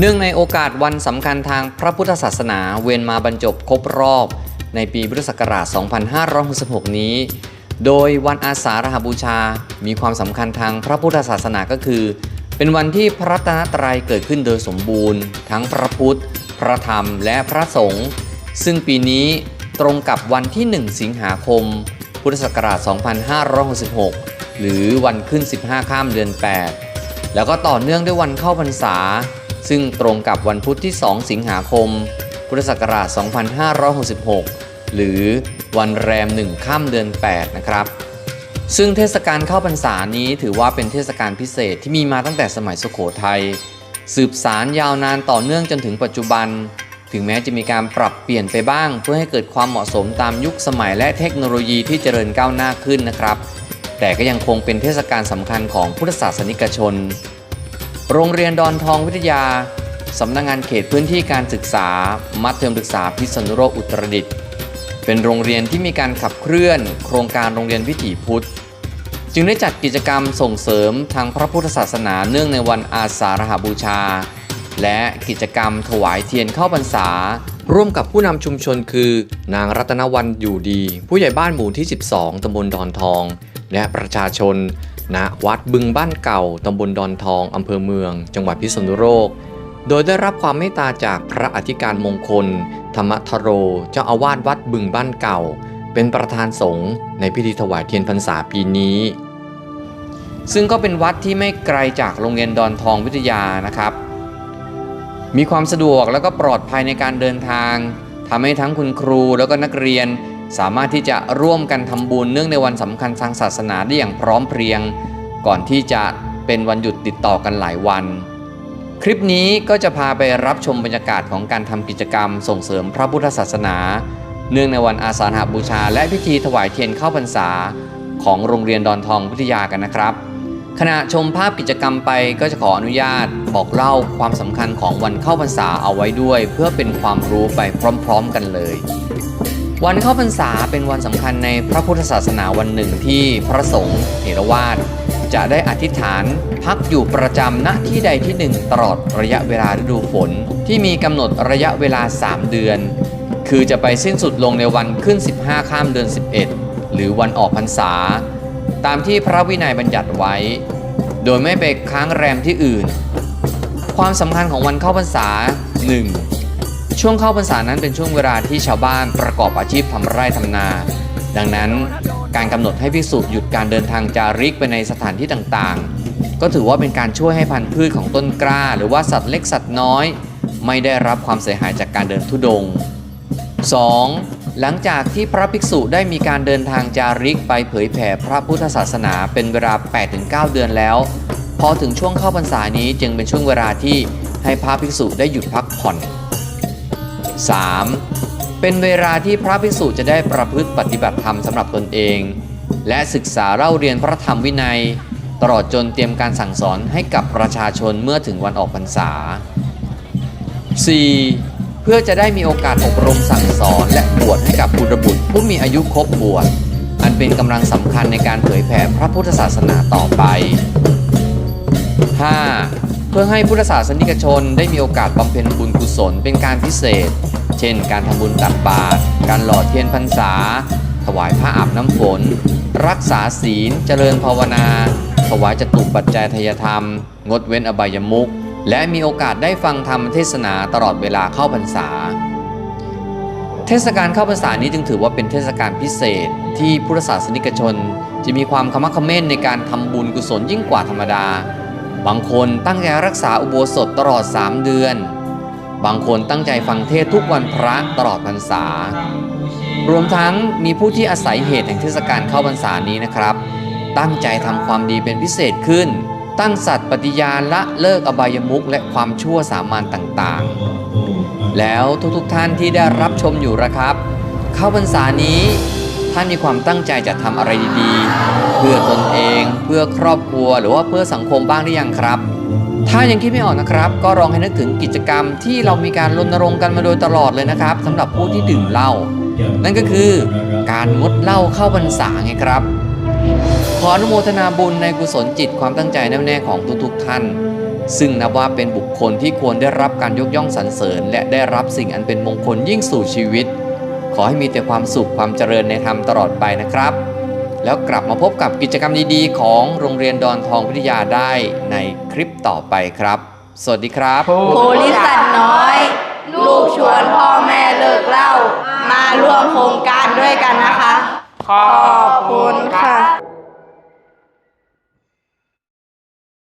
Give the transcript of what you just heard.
เนื่องในโอกาสวันสำคัญทางพระพุทธศาสนาเวียนมาบรรจบครบรอบ ในปีพุทธศักราช 2566 นี้ โดยวันอาสาฬหบูชา มีความสำคัญทางพระพุทธศาสนาก็คือ เป็นวันที่พระรัตนตรัยเกิดขึ้นโดยสมบูรณ์ ทั้งพระพุทธ พระธรรม และพระสงฆ์ ซึ่งปีนี้ตรงกับวันที่ 1 สิงหาคม พุทธศักราช 2566 หรือวันขึ้น 15 ข้ามเดือน 8 แล้วก็ต่อเนื่องด้วยวันเข้าพรรษา ซึ่งตรงกับวันพุธที่ 2 สิงหาคม พุทธศักราช 2566 หรือวันแรม 1 ข้ามเดือน 8 นะครับ ซึ่งเทศกาลเข้าพรรษานี้ถือว่าเป็นเทศกาลพิเศษที่มีมาตั้งแต่สมัยสุโขทัย สืบสารยาวนานต่อเนื่องจนถึงปัจจุบัน ถึงแม้จะมีการปรับเปลี่ยนไปบ้าง เพื่อให้เกิดความเหมาะสมตามยุคสมัยและเทคโนโลยีที่เจริญก้าวหน้าขึ้นนะครับ แต่ก็ยังคงเป็นเทศกาลสำคัญของพุทธศาสนิกชน โรงเรียนดอนทองวิทยา สำนักงงานเขตพื้นที่การศึกษา มัธยมศึกษาพิษณุโลกอุตรดิตถ์เป็นโรงเรียนที่มีการขับเคลื่อน โครงการโรงเรียนวิถีพุทธ จึงได้จัดกิจกรรมส่งเสริมทางพระพุทธศาสนาเนื่องในวันอาสาฬหบูชา และกิจกรรมถวายเทียนเข้าพรรษา ร่วมกับผู้นำชุมชนคือ นางรัตนวันอยู่ดี ผู้ใหญ่บ้านหมู่ที่ 12ตำบลดอนทอง และประชาชน ณวัดบึงบ้านเก่าตำบลดอนทองอำเภอเมือง จังหวัดพิษณุโลก โดยได้รับความเมตตาจากพระอธิการมงคล ธรรมทโร เจ้าอาวาสวัดบึงบ้านเก่า เป็นประธานสงฆ์ในพิธีถวายเทียนพรรษาปีนี้ ซึ่งก็เป็นวัดที่ไม่ไกลจากโรงเรียนดอนทองวิทยานะครับ มีความสะดวกแล้วก็ปลอดภัยในการเดินทางทำให้ทั้งคุณครูแล้วก็นักเรียน สามารถที่จะร่วมกันทำบุญเนื่องในวันสำคัญทางศาสนาได้อย่างพร้อมเพรียง ก่อนที่จะเป็นวันหยุดติดต่อกันหลายวัน คลิปนี้ก็จะพาไปรับชมบรรยากาศของการทำกิจกรรมส่งเสริมพระพุทธศาสนา เนื่องในวันอาสาฬหบูชา และพิธีถวายเทียนเข้าพรรษา ของโรงเรียนดอนทองวิทยากันนะครับ ขณะชมภาพกิจกรรมไปก็จะขออนุญาตบอกเล่าความสำคัญของวันเข้าพรรษาเอาไว้ด้วย เพื่อเป็นความรู้ไปพร้อมๆกันเลย วันเข้าพรรษาเป็นวันสำคัญในพระพุทธศาสนาวันหนึ่งที่พระสงฆ์เถรวาทจะได้อธิษฐานพักอยู่ประจำณที่ใดที่หนึ่งตลอดระยะเวลาฤดูฝน ที่มีกำหนดระยะเวลา 3 เดือน คือจะไปสิ้นสุดลงในวันขึ้น 15 ข้ามเดือน 11 หรือวันออกพรรษา ตามที่พระวินัยบัญญัติไว้ โดยไม่ไปค้างแรมที่อื่น ความสำคัญของวันเข้าพรรษา 1. ช่วงเข้าพรรษานั้นเป็นช่วงเวลาที่ชาวบ้านประกอบอาชีพทำไร่ทำนา ดังนั้นการกำหนดให้ภิกษุหยุดการเดินทางจาริกไปในสถานที่ต่างๆ ก็ถือว่าเป็นการช่วยให้พันธุ์พืชของต้นกล้า หรือว่าสัตว์เล็กสัตว์น้อย ไม่ได้รับความเสียหายจากการเดินทุดง 2. หลังจากที่พระภิกษุได้มีการเดินทางจาริกไปเผยแผ่พระพุทธศาสนาเป็นเวลา 8-9 เดือนแล้ว พอถึงช่วงเข้าพรรษานี้จึงเป็นช่วงเวลาที่ให้พระภิกษุได้หยุดพักผ่อน 3. เป็นเวลาที่พระภิกษุจะได้ประพฤติปฏิบัติธรรมสำหรับตนเอง และศึกษาเล่าเรียนพระธรรมวินัย ตลอดจนเตรียมการสั่งสอนให้กับประชาชนเมื่อถึงวันออกพรรษา 4. เพื่อจะได้มีโอกาสอบรมสั่งสอน และบวชให้กับบุตรบุตรผู้มีอายุครบบวช อันเป็นกำลังสำคัญในการเผยแผ่พระพุทธศาสนาต่อไป 5. เพื่อให้พุทธศาสนิกชนได้มีโอกาสบำเพ็ญบุญกุศลเป็นการพิเศษ เช่น การทำบุญตักบาตรการหล่อเทียนพรรษา ถวายผ้าอาบน้ำฝน รักษาศีล เจริญภาวนา ถวายจตุปัจจัยทยธรรม งดเว้นอบายมุข และมีโอกาสได้ฟังธรรมเทศนาตลอดเวลาเข้าพรรษา เทศกาลเข้าพรรษานี้จึงถือว่าเป็นเทศกาลพิเศษที่พุทธศาสนิกชน จะมีความขมักเขม้นในการทำบุญกุศลยิ่งกว่าธรรมดา บางคนตั้งใจรักษาอุโบสถตลอด 3 เดือน บางคนตั้งใจฟังเทศทุกวันพระตลอดพรรษา รวมทั้งมีผู้ที่อาศัยเหตุแห่งเทศกาลเข้าพรรษานี้นะครับ ตั้งใจทำความดีเป็นพิเศษขึ้น ตั้งสัตว์ปฏิญาณละเลิกอบายมุขและความชั่วสามัญต่างๆ แล้วทุกๆท่านที่ได้รับชมอยู่นะครับ เข้าพรรษานี้ท่านมีความตั้งใจจะทำอะไรดีๆ เพื่อตนเองเพื่อครอบครัวหรือว่าเพื่อสังคมบ้างหรือยังครับ ถ้ายังคิดไม่ออกนะครับ ก็ลองให้นึกถึงกิจกรรมที่เรามีการรณรงค์กันมาโดยตลอดเลยนะครับสำหรับผู้ที่ดื่มเหล้านั่นก็คือการงดเหล้าเข้าพรรษาไงครับ ขออนุโมทนาบุญในกุศลจิตความตั้งใจแน่วแน่ของทุกๆท่าน ซึ่งนับว่าเป็นบุคคลที่ควรได้รับการยกย่องสรรเสริญ และได้รับสิ่งอันเป็นมงคลยิ่งสู่ชีวิต ขอให้มีแต่ความสุขความเจริญในธรรมตลอดไปนะครับ แล้วกลับมาพบกับกิจกรรมดีๆ ของโรงเรียนดอนทองวิทยาได้ในคลิปต่อไปครับ สวัสดีครับโพลิสัตว์น้อย ลูกชวนพ่อแม่เลิกเหล้ามาร่วมโครงการด้วยกันนะคะขอบคุณค่ะ